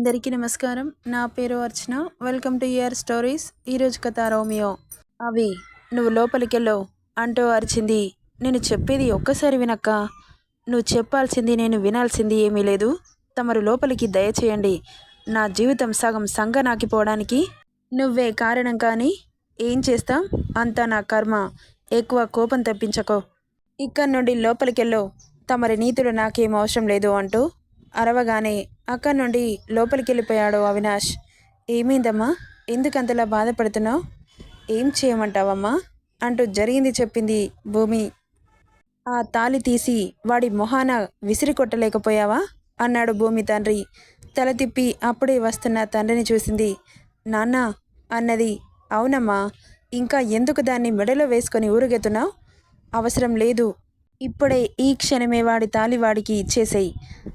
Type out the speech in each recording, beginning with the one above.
అందరికీ నమస్కారం. నా పేరు Archana. Welcome to your stories ఈరోజు కథ రోమియో. అవి నువ్వు లోపలికెళ్ళో అంటూ అరిచింది. నేను చెప్పేది ఒక్కసారి వినక్క. నువ్వు చెప్పాల్సింది నేను వినాల్సింది ఏమీ లేదు. తమరు లోపలికి దయచేయండి. నా జీవితం సగం సంగ నాకిపోవడానికి నువ్వే కారణం కానీ ఏం చేస్తాం? అంతా నా కర్మ. ఎక్కువ కోపం తెప్పించకో. ఇక్కడి నుండి లోపలికెళ్ళో. తమరి నీతులు నాకేం అవసరం లేదు అంటూ అరవగానే అక్కడ నుండి లోపలికి వెళ్ళిపోయాడు అవినాష్. ఏమైందమ్మా? ఎందుకంతలా బాధపడుతున్నావు? ఏం చేయమంటావమ్మా? అంటూ జరిగింది చెప్పింది భూమి. ఆ తాలి తీసి వాడి మొహాన విసిరి కొట్టలేకపోయావా? అన్నాడు భూమి తండ్రి. తల తిప్పి అప్పుడే వస్తున్న తండ్రిని చూసింది. నాన్న అన్నది. అవునమ్మా ఇంకా ఎందుకు దాన్ని మెడలో వేసుకొని ఊరుగెత్తున్నావు? అవసరం లేదు. ఇప్పుడే ఈ క్షణమే వాడి తాలి వాడికి ఇచ్చేసేయి.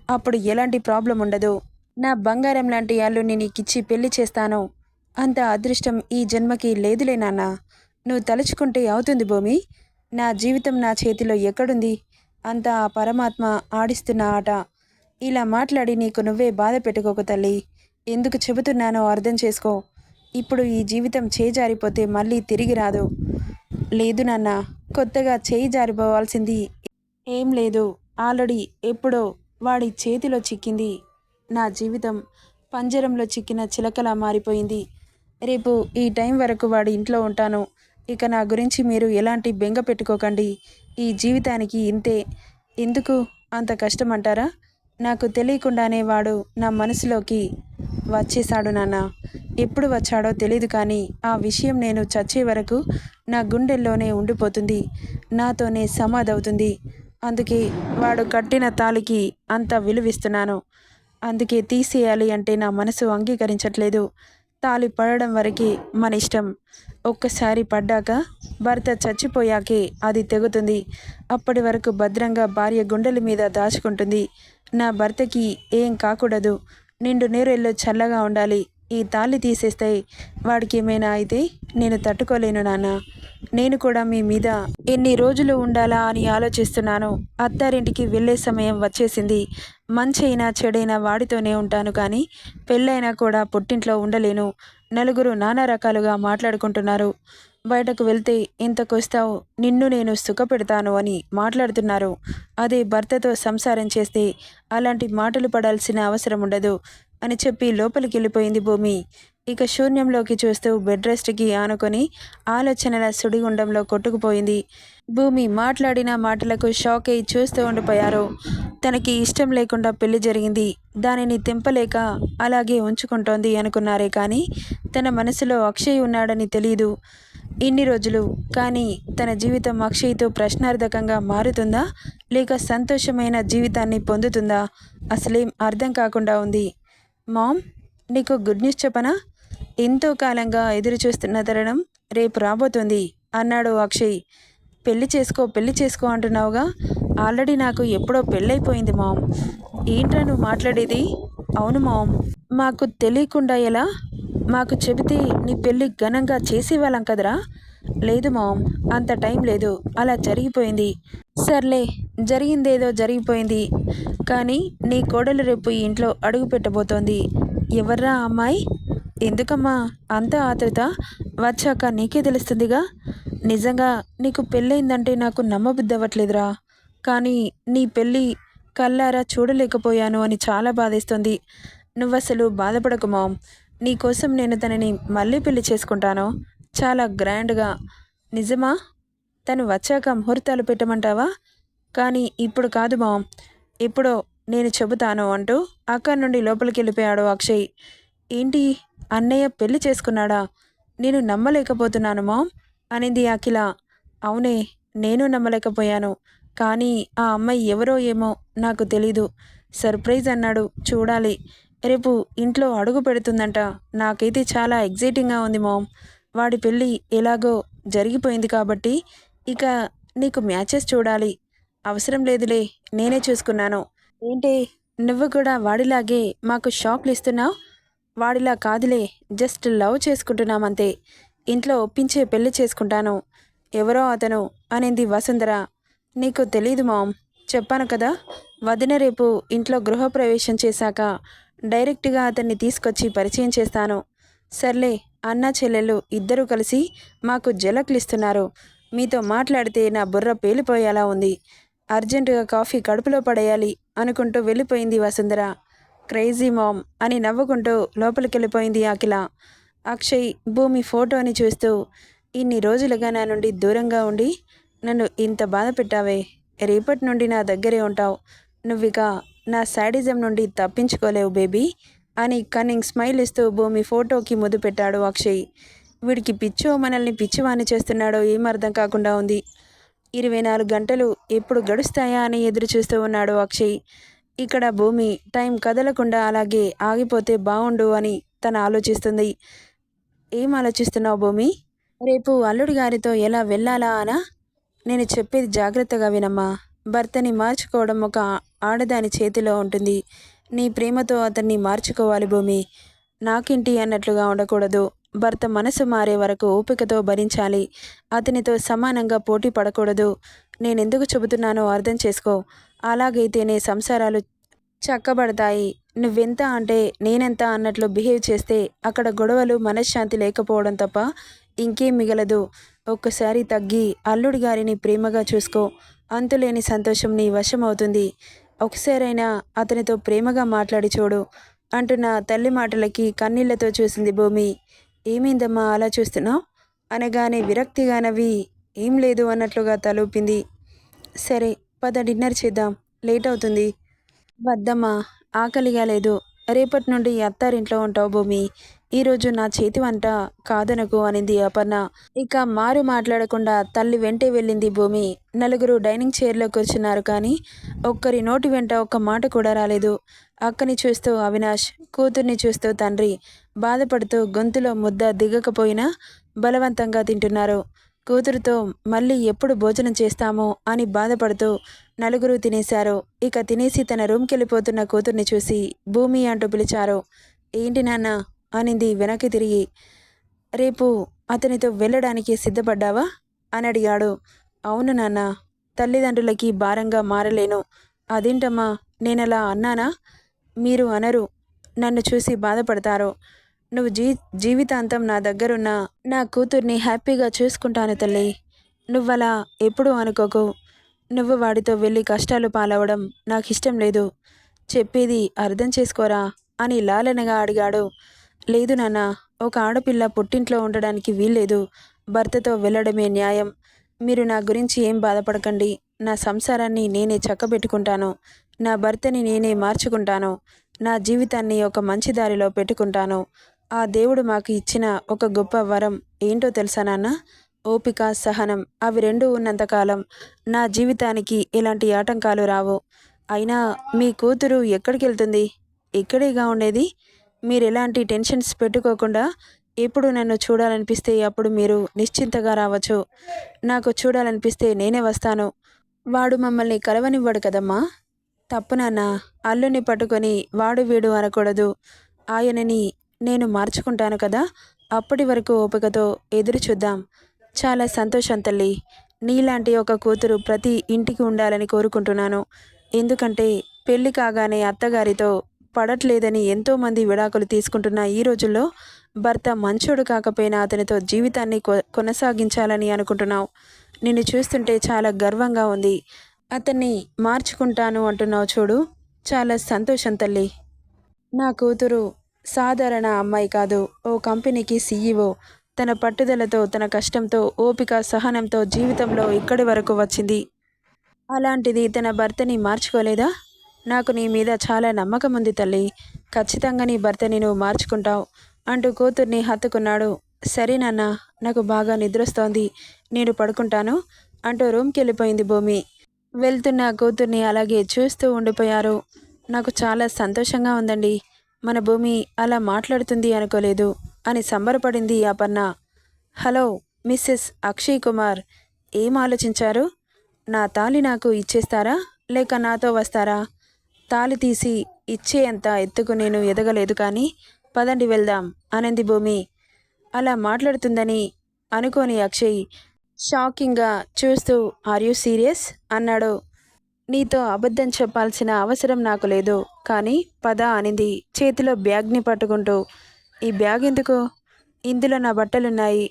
అప్పుడు ఎలాంటి ప్రాబ్లం ఉండదు. నా బంగారం లాంటి అల్లుని నీకిచ్చి పెళ్ళి చేస్తాను. అంత అదృష్టం ఈ జన్మకి లేదులే నాన్న. నువ్వు తలుచుకుంటే అవుతుంది భూమి. నా జీవితం నా చేతిలో ఎక్కడుంది? అంత ఆ పరమాత్మ ఆడిస్తున్న ఆట. ఇలా మాట్లాడి నీకు నువ్వే బాధ పెట్టుకోకు తల్లి. ఎందుకు చెబుతున్నానో అర్థం చేసుకో. ఇప్పుడు ఈ జీవితం చేజారిపోతే మళ్ళీ తిరిగి రాదు. లేదు నాన్న కొత్తగా చేయి జారిపోవాల్సింది ఏం లేదు. ఆల్రెడీ ఎప్పుడో వాడి చేతిలో చిక్కింది. నా జీవితం పంజరంలో చిక్కిన చిలకలా మారిపోయింది. రేపు ఈ టైం వరకు వాడి ఇంట్లో ఉంటాను. ఇక నా గురించి మీరు ఎలాంటి బెంగ పెట్టుకోకండి. ఈ జీవితానికి ఇంతే. ఎందుకు అంత కష్టం అంటారా నాకు తెలియకుండానే వాడు నా మనసులోకి వచ్చేశాడు నాన్న. ఎప్పుడు వచ్చాడో తెలియదు కానీ ఆ విషయం నేను చచ్చే వరకు నా గుండెల్లోనే ఉండిపోతుంది. నాతోనే సమాధవుతుంది. అందుకే వాడు కట్టిన తాలికి అంత విలువిస్తున్నాను. అందుకే తీసేయాలి అంటే నా మనసు అంగీకరించట్లేదు. తాలి పడడం వరకే మన ఇష్టం. ఒక్కసారి పడ్డాక భర్త చచ్చిపోయాకే అది తెగుతుంది. అప్పటి వరకు భద్రంగా భార్య గుండెల మీద దాచుకుంటుంది. నా భర్తకి ఏం కాకూడదు. నిండు నీరెళ్ళు చల్లగా ఉండాలి. ఈ తాళి తీసేస్తే వాడికి ఏమైనా అయితే నేను తట్టుకోలేను నాన్న. నేను కూడా మీ మీద ఎన్ని రోజులు ఉండాలా అని ఆలోచిస్తున్నాను అత్తారింటికి వెళ్ళే సమయం వచ్చేసింది. మంచైనా చెడైనా వాడితోనే ఉంటాను కానీ పెళ్ళైనా కూడా పుట్టింట్లో ఉండలేను. నలుగురు నానా రకాలుగా మాట్లాడుకుంటున్నారు. బయటకు వెళ్తే ఇంతకొస్తావు? నిన్ను నేను సుఖపెడతాను అని మాట్లాడుతున్నారు. అదే భర్తతో సంసారం చేస్తే అలాంటి మాటలు పడాల్సిన అవసరం ఉండదు. అని చెప్పి లోపలికి వెళ్ళిపోయింది భూమి. ఇక శూన్యంలోకి చూస్తూ బెడ్ రెస్ట్కి ఆనుకొని ఆలోచనల సుడిగుండంలో కొట్టుకుపోయింది. భూమి మాట్లాడిన మాటలకు షాక్ అయి చూస్తూ ఉండిపోయారు. తనకి ఇష్టం లేకుండా పెళ్ళి జరిగింది. దానిని తెంపలేక అలాగే ఉంచుకుంటోంది అనుకున్నారే కానీ తన మనసులో అక్షయ్ ఉన్నాడని తెలియదు ఇన్ని రోజులు కానీ తన జీవితం అక్షయ్తో ప్రశ్నార్థకంగా మారుతుందా? లేక సంతోషమైన జీవితాన్ని పొందుతుందా? అసలేం అర్థం కాకుండా ఉంది. మామ్ నీకు గుడ్ న్యూస్ చెప్పనా? ఎంతో కాలంగా ఎదురు చూస్తున్న తరుణం రేపు రాబోతుంది అన్నాడు అక్షయ్. పెళ్ళి చేసుకో పెళ్ళి చేసుకో అంటున్నావుగా? ఆల్రెడీ నాకు ఎప్పుడో పెళ్ళైపోయింది మామ్. ఏంట్రా నువ్వు మాట్లాడేది? అవును మామ్. మాకు తెలియకుండా ఎలా? మాకు చెబితే నీ పెళ్ళి ఘనంగా చేసేవాళ్ళం కదరా? లేదు మామ్ అంత టైం లేదు. అలా జరిగిపోయింది. సర్లే జరిగిందేదో జరిగిపోయింది. కానీ నీ కోడలు రేపు ఈ ఇంట్లో అడుగు పెట్టబోతోంది. ఎవర్రా అమ్మాయి? ఎందుకమ్మా అంత ఆతృత వచ్చాక నీకే తెలుస్తుందిగా? నిజంగా నీకు పెళ్ళయిందంటే నాకు నమ్మబుద్ధవట్లేదురా కానీ నీ పెళ్ళి కల్లారా చూడలేకపోయాను అని చాలా బాధేస్తుంది. నువ్వసలు బాధపడకు మామ్. నీకోసం నేను తనని మళ్ళీ పెళ్ళి చేసుకుంటాను. చాలా గ్రాండ్గా. నిజమా? తను వచ్చాక ముహూర్తాలు పెట్టమంటావా? కానీ ఇప్పుడు కాదు మామ్. ఇప్పుడు నేను చెబుతాను అంటూ అక్కడి నుండి లోపలికి వెళ్ళిపోయాడు అక్షయ్. ఏంటి? అన్నయ్య పెళ్ళి చేసుకున్నాడా? నేను నమ్మలేకపోతున్నాను మామ్ అనింది అఖిల. అవునే నేను నమ్మలేకపోయాను. కానీ ఆ అమ్మాయి ఎవరో ఏమో నాకు తెలీదు. సర్ప్రైజ్ అన్నాడు. చూడాలి. రేపు ఇంట్లో అడుగు పెడుతుందంట. నాకైతే చాలా ఎగ్జైటింగ్గా ఉంది మామ్. వాడి పెళ్ళి ఎలాగో జరిగిపోయింది కాబట్టి ఇక నీకు మ్యాచెస్ చూడాలి. అవసరం లేదులే నేనే చూసుకున్నాను. ఏంటి నువ్వు కూడా వాడిలాగే మాకు షాక్లు ఇస్తున్నావు? వాడిలా కాదులే జస్ట్ లవ్ చేసుకుంటున్నామంతే. ఇంట్లో ఒప్పించే పెళ్ళి చేసుకుంటాను. ఎవరో అతను అనింది వసుంధర. నీకు తెలీదు మామ్ చెప్పాను కదా వదిన రేపు ఇంట్లో గృహప్రవేశం చేశాక డైరెక్ట్గా అతన్ని తీసుకొచ్చి పరిచయం చేస్తాను. సర్లే అన్న చెల్లెళ్ళు ఇద్దరూ కలిసి మాకు జలక్లిస్తున్నారు. మీతో మాట్లాడితే నా బుర్ర పేలిపోయేలా ఉంది. అర్జెంటుగా కాఫీ కడుపులో పడేయాలి అనుకుంటూ వెళ్ళిపోయింది వసుంధర. క్రేజీ మామ్ అని నవ్వుకుంటూ లోపలికెళ్ళిపోయింది అఖిల. అక్షయ్ భూమి ఫోటోని చూస్తూ ఇన్ని రోజులుగా నా నుండి దూరంగా ఉండి నన్ను ఇంత బాధ పెట్టావే. రేపటి నుండి నా దగ్గరే ఉంటావు. నువ్విక నా శాడిజం నుండి తప్పించుకోలేవు బేబీ అని కన్నింగ్ స్మైల్ ఇస్తూ భూమి ఫోటోకి ముద్దు పెట్టాడు అక్షయ్. వీడికి పిచ్చో మనల్ని పిచ్చివాణి చేస్తున్నాడో ఏమర్థం కాకుండా ఉంది. ఇరవై నాలుగు గంటలు ఎప్పుడు గడుస్తాయా అని ఎదురు చూస్తూ ఉన్నాడు అక్షయ్. ఇక్కడ భూమి టైం కదలకుండా అలాగే ఆగిపోతే బాగుండు అని తను ఆలోచిస్తుంది. ఏం ఆలోచిస్తున్నావు భూమి? రేపు అల్లుడి గారితో ఎలా వెళ్ళాలా అనా? నేను చెప్పేది జాగ్రత్తగా వినమ్మా. భర్తని మార్చుకోవడం ఒక ఆడదాని చేతిలో ఉంటుంది. నీ ప్రేమతో అతన్ని మార్చుకోవాలి భూమి. నాకింటి అన్నట్లుగా ఉండకూడదు. భర్త మనసు మారే వరకు ఓపికతో భరించాలి. అతనితో సమానంగా పోటీ పడకూడదు. నేనెందుకు చెబుతున్నానో అర్థం చేసుకో. అలాగైతేనే సంసారాలు చక్కబడతాయి. నువ్వెంత అంటే నేనెంత అన్నట్లు బిహేవ్ చేస్తే అక్కడ గొడవలు మనశ్శాంతి లేకపోవడం తప్ప ఇంకేం మిగలదు. ఒక్కసారి తగ్గి అల్లుడి గారిని ప్రేమగా చూసుకో. అంతులేని సంతోషం నీ వశమవుతుంది. ఒకసారైనా అతనితో ప్రేమగా మాట్లాడి చూడు. అంటున్న తల్లి మాటలకి కన్నీళ్ళతో చూసింది భూమి. ఏమైందమ్మా అలా చూస్తున్నావు? అనగానే విరక్తిగా నవ్వి ఏం లేదు అన్నట్లుగా తలూపింది. సరే పద డిన్నర్ చేద్దాం. లేట్ అవుతుంది. వద్దమ్మా ఆకలిగా లేదు. రేపటి నుండి అత్తారింట్లో ఉంటావు భూమి. ఈరోజు నా చేతి వంట కాదనకు అనింది అపర్ణ. ఇక మారు మాట్లాడకుండా తల్లి వెంటే వెళ్ళింది భూమి. నలుగురు డైనింగ్ చైర్లో కూర్చున్నారు కానీ ఒక్కరి నోటి వెంట ఒక్క మాట కూడా రాలేదు. అక్కని చూస్తూ అవినాష్ కూతుర్ని చూస్తూ తండ్రి బాధపడుతూ గొంతులో ముద్ద దిగకపోయినా బలవంతంగా తింటున్నారు. కూతురుతో మళ్ళీ ఎప్పుడు భోజనం చేస్తామో అని బాధపడుతూ నలుగురు తినేశారు. ఇక తినేసి తన రూమ్కి వెళ్ళిపోతున్న కూతుర్ని చూసి భూమి అంటూ పిలిచారు. ఏంటి నాన్న? అనింది వెనక్కి తిరిగి. రేపు అతనితో వెళ్ళడానికి సిద్ధపడ్డావా? అని అడిగాడు. అవును నాన్న తల్లిదండ్రులకి భారంగా మారలేను. అదేంటమ్మా నేనలా అన్నానా? మీరు అనరు. నన్ను చూసి బాధపడతారు. నువ్వు జీ జీవితాంతం నా దగ్గరున్న నా కూతుర్ని హ్యాపీగా చూసుకుంటాను తల్లి. నువ్వలా ఎప్పుడూ అనుకోకు. నువ్వు వాడితో వెళ్ళి కష్టాలు పాలవడం నాకు ఇష్టం లేదు. చెప్పేది అర్థం చేసుకోరా అని లాలనగా అడిగాడు. లేదు నాన్న ఒక ఆడపిల్ల పుట్టింట్లో ఉండడానికి వీల్లేదు. భర్తతో వెళ్ళడమే న్యాయం. మీరు నా గురించి ఏం బాధపడకండి. నా సంసారాన్ని నేనే చక్కబెట్టుకుంటాను. నా భర్తని నేనే మార్చుకుంటాను. నా జీవితాన్ని ఒక మంచి దారిలో పెట్టుకుంటాను. ఆ దేవుడు మాకు ఇచ్చిన ఒక గొప్ప వరం ఏంటో తెలుసా నాన్న? ఓపిక సహనం అవి రెండు ఉన్నంతకాలం నా జీవితానికి ఎలాంటి ఆటంకాలు రావు. అయినా మీ కూతురు ఎక్కడికి వెళ్తుంది? ఇక్కడేగా ఉండేది? మీరు ఎలాంటి టెన్షన్స్ పెట్టుకోకుండా ఎప్పుడు నన్ను చూడాలనిపిస్తే అప్పుడు మీరు నిశ్చింతగా రావచ్చు. నాకు చూడాలనిపిస్తే నేనే వస్తాను. వాడు మమ్మల్ని కలవనివ్వడు కదమ్మా. తప్పు నాన్న. అల్లుని పట్టుకొని వాడు వీడు అనకూడదు. ఆయనని నేను మార్చుకుంటాను కదా అప్పటి వరకు ఓపికతో ఎదురు చూద్దాం. చాలా సంతోషం తల్లి. నీలాంటి ఒక కూతురు ప్రతి ఇంటికి ఉండాలని కోరుకుంటున్నాను. ఎందుకంటే పెళ్ళి కాగానే అత్తగారితో పడట్లేదని ఎంతోమంది విడాకులు తీసుకుంటున్న ఈ రోజుల్లో భర్త మంచోడు కాకపోయినా అతనితో జీవితాన్ని కొ కొనసాగించాలని అనుకుంటున్నావు. నిన్ను చూస్తుంటే చాలా గర్వంగా ఉంది. అతన్ని మార్చుకుంటాను అంటున్నావు చూడు. చాలా సంతోషం తల్లి. నా కూతురు సాధారణ అమ్మాయి కాదు. ఓ కంపెనీకి సీఈఓ. తన పట్టుదలతో తన కష్టంతో ఓపిక సహనంతో జీవితంలో ఇక్కడి వరకు వచ్చింది. అలాంటిది తన భర్తని మార్చుకోలేదా? నాకు నీ మీద చాలా నమ్మకం ఉంది తల్లి. ఖచ్చితంగా నీ భర్తని నువ్వు మార్చుకుంటావు అంటూ కూతుర్ని హత్తుకున్నాడు. సరే నాన్న నాకు బాగా నిద్రొస్తోంది. నేను పడుకుంటాను అంటూ రూమ్కి వెళ్ళిపోయింది భూమి. వెళ్తున్న కూతుర్ని అలాగే చూస్తూ ఉండిపోయారు. నాకు చాలా సంతోషంగా ఉందండి. మన భూమి అలా మాట్లాడుతుంది అనుకోలేదు అని సంబరపడింది అపర్ణ హలో మిస్సెస్ అక్షయ్ కుమార్ ఏం ఆలోచించారు? నా తాలి నాకు ఇచ్చేస్తారా? లేక నాతో వస్తారా? తాలి తీసి ఇచ్చేంత ఎత్తుకు నేను ఎదగలేదు కానీ పదండి వెళ్దాం అనంది భూమి. అలా మాట్లాడుతుందని అనుకోని అక్షయ్ షాకింగ్గా చూస్తూ ఆర్ యూ సీరియస్ అన్నాడు. నీతో అబద్ధం చెప్పాల్సిన అవసరం నాకు లేదు. కానీ పద అనింది. చేతిలో బ్యాగ్ని పట్టుకుంటూ. ఈ బ్యాగ్ ఎందుకు? ఇందులో నా బట్టలున్నాయి.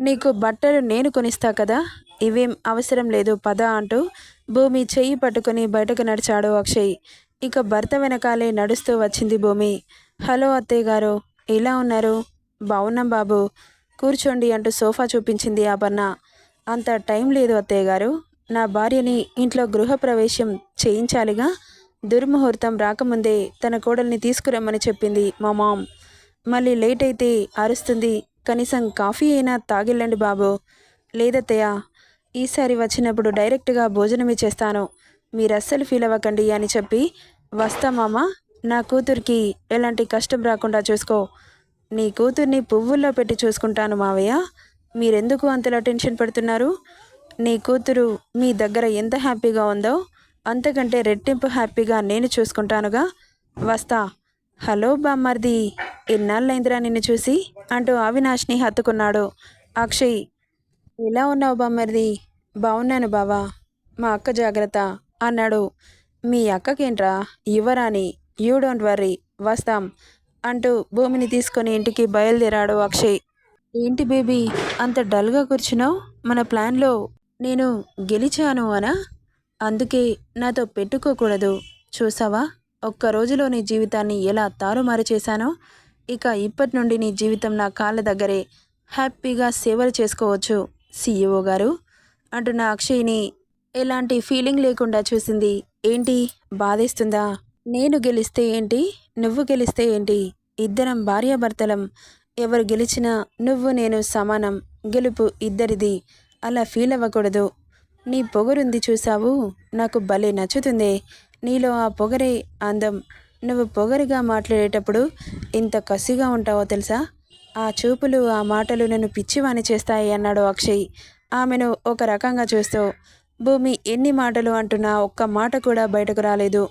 నీకు బట్టలు నేను కొనిస్తా కదా? ఇవేం అవసరం లేదు పద అంటూ భూమి చెయ్యి పట్టుకుని బయటకు నడిచాడు అక్షయ్. ఇక భర్త వెనకాలే నడుస్తూ వచ్చింది భూమి. హలో అత్తయ్య గారు ఎలా ఉన్నారు? బాగున్నాం బాబు. కూర్చోండి అంటూ సోఫా చూపించింది ఆపన్న అంత టైం లేదు అత్తయ్య గారు నా భార్యని ఇంట్లో గృహప్రవేశం చేయించాలిగా? దుర్ముహూర్తం రాకముందే తన కోడల్ని తీసుకురమ్మని చెప్పింది మా మామ్. మళ్ళీ లేట్ అయితే అరుస్తుంది కనీసం కాఫీ అయినా తాగిల్లండి బాబు. లేదత్తయ్య ఈసారి వచ్చినప్పుడు డైరెక్ట్గా భోజనమే చేస్తాను. మీరు అస్సలు ఫీల్ అవ్వకండి అని చెప్పి వస్తా మామ నా కూతురికి ఎలాంటి కష్టం రాకుండా చూసుకో. నీ కూతుర్ని పువ్వుల్లో పెట్టి చూసుకుంటాను మావయ్య. మీరెందుకు అంతలా టెన్షన్ పడుతున్నారు? నీ కూతురు మీ దగ్గర ఎంత హ్యాపీగా ఉందో అంతకంటే రెట్టింపు హ్యాపీగా నేను చూసుకుంటానుగా. వస్తా. హలో బామ్మర్ది. ఎన్నాళ్ళైందిరా నిన్ను చూసి అంటూ అవినాష్ని హత్తుకున్నాడు. అక్షయ్ ఎలా ఉన్నావు బామ్మర్ది? బాగున్నాను బావా. మా అక్క జాగ్రత్త అన్నాడు. మీ అక్కకేంట్రా? యువరాని యూ డోంట్ వర్రీ. వస్తాం అంటూ భూమిని తీసుకొని ఇంటికి బయలుదేరాడు అక్షయ్. ఏంటి బేబీ అంత డల్గా కూర్చున్నావు? మన ప్లాన్లో నేను గెలిచాను అనా? అందుకే నాతో పెట్టుకోకూడదు. చూసావా? ఒక్క రోజులో నీ జీవితాన్ని ఎలా తారుమారు చేశానో? ఇక ఇప్పటి నుండి నీ జీవితం నా కాళ్ళ దగ్గరే హ్యాపీగా సేవలు చేసుకోవచ్చు. సీఈఓ గారు అంటున్న నా అక్షయ్ని ఎలాంటి ఫీలింగ్ లేకుండా చూసింది. ఏంటి? బాధేస్తుందా? నేను గెలిస్తే ఏంటి? నువ్వు గెలిస్తే ఏంటి? ఇద్దరం భార్యాభర్తలం. ఎవరు గెలిచినా నువ్వు నేను సమానం. గెలుపు ఇద్దరిది. అలా ఫీల్ అవ్వకూడదు. నీ పొగరుంది చూసావు నాకు భలే నచ్చుతుంది. నీలో ఆ పొగరే అందం. నువ్వు పొగరుగా మాట్లాడేటప్పుడు ఇంత కసిగా ఉంటావో తెలుసా? ఆ చూపులు ఆ మాటలు నన్ను పిచ్చివాణి చేస్తాయి అన్నాడు అక్షయ్. ఆమెను ఒక రకంగా చూస్తూ భూమి ఎన్ని మాటలు అంటున్నా ఒక్క మాట కూడా బయటకు రాలేదు.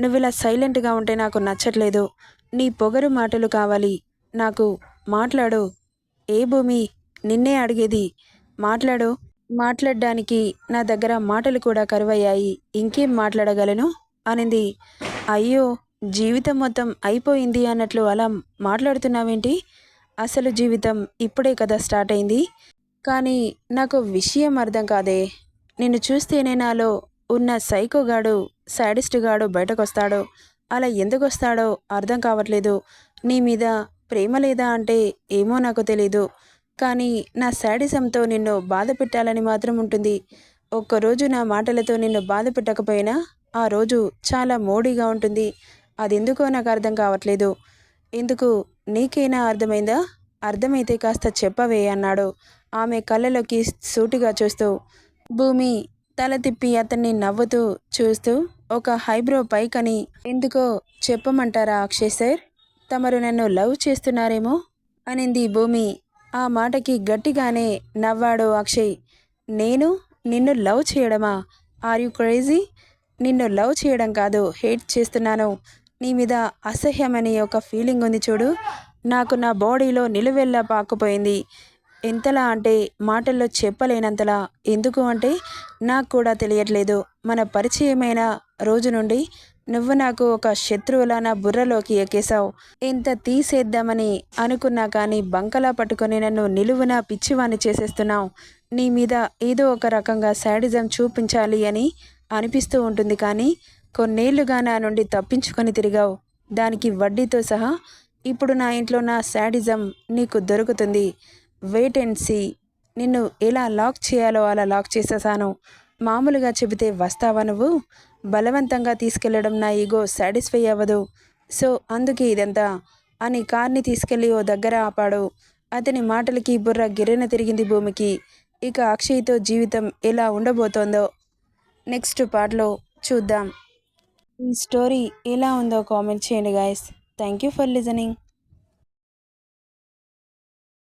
నువ్వు ఇలా సైలెంట్గా ఉంటే నాకు నచ్చట్లేదు. నీ పొగరు మాటలు కావాలి. నాకు మాట్లాడు. ఏ భూమి? నిన్నే అడిగేది. మాట్లాడు. మాట్లాడడానికి నా దగ్గర మాటలు కూడా కరువయ్యాయి. ఇంకేం మాట్లాడగలను? అనింది. అయ్యో జీవితం మొత్తం అయిపోయింది అన్నట్లు అలా మాట్లాడుతున్నావేంటి? అసలు జీవితం ఇప్పుడే కదా స్టార్ట్ అయింది. కానీ నాకు విషయం అర్థం కాదే. నిన్ను చూస్తేనే నాలో ఉన్న సైకోగాడు గాడు బయటకొస్తాడో అలా ఎందుకు వస్తాడో అర్థం కావట్లేదు. నీ మీద ప్రేమ లేదా అంటే ఏమో నాకు తెలీదు. కానీ నా శాడిజంతో నిన్ను బాధ పెట్టాలని మాత్రం ఉంటుంది. ఒక్కరోజు నా మాటలతో నిన్ను బాధ పెట్టకపోయినా ఆ రోజు చాలా మోడీగా ఉంటుంది. అది ఎందుకో నాకు అర్థం కావట్లేదు. ఎందుకు? నీకైనా అర్థమైందా? అర్థమైతే కాస్త చెప్పవే అన్నాడు. ఆమె కళ్ళలోకి సూటిగా చూస్తూ భూమి తల తిప్పి అతన్ని నవ్వుతూ చూస్తూ ఒక హైబ్రో పైకని ఎందుకో చెప్పమంటారా అక్షయ్ సార్? తమరు నన్ను లవ్ చేస్తున్నారేమో? అనింది భూమి. ఆ మాటకి గట్టిగానే నవ్వాడు అక్షయ్. నేను నిన్ను లవ్ చేయడమా? Are you crazy? నిన్ను లవ్ చేయడం కాదు హేట్ చేస్తున్నాను. నీ మీద అసహ్యమని ఒక ఫీలింగ్ ఉంది చూడు. నాకు నా బాడీలో నిలువెల్లా పాకుపోయింది. ఎంతలా అంటే మాటల్లో చెప్పలేనంతలా. ఎందుకు అంటే నాకు కూడా తెలియట్లేదు. మన పరిచయమైన రోజు నుండి నువ్వు నాకు ఒక శత్రువులా నా బుర్రలోకి ఎక్కేశావు. ఎంత తీసేద్దామని అనుకున్నా కానీ బంకలా పట్టుకొని నన్ను నిలువున పిచ్చివాణ్ణి చేసేస్తున్నావు. నీ మీద ఏదో ఒక రకంగా శాడిజం చూపించాలి అని అనిపిస్తూ ఉంటుంది కానీ కొన్నేళ్ళుగా నా నుండి తప్పించుకొని తిరిగావు. దానికి వడ్డీతో సహా ఇప్పుడు నా ఇంట్లో నా శాడిజం నీకు దొరుకుతుంది. Wait and see. నిన్ను ఎలా లాక్ చేయాలో అలా లాక్ చేసేసాను మామూలుగా చెబితే వస్తావా నువ్వు? బలవంతంగా తీసుకెళ్ళడం నా ఈగో సాటిస్ఫై అవ్వదు. సో అందుకే ఇదంతా. అని కార్ని తీసుకెళ్ళి ఓ దగ్గర ఆపాడు. అతని మాటలకి బుర్ర గిర్రెన తిరిగింది భూమికి. ఇక అక్షయ్తో జీవితం ఎలా ఉండబోతోందో నెక్స్ట్ పార్ట్లో చూద్దాం. ఈ స్టోరీ ఎలా ఉందో కామెంట్ చేయండి guys. Thank you for listening.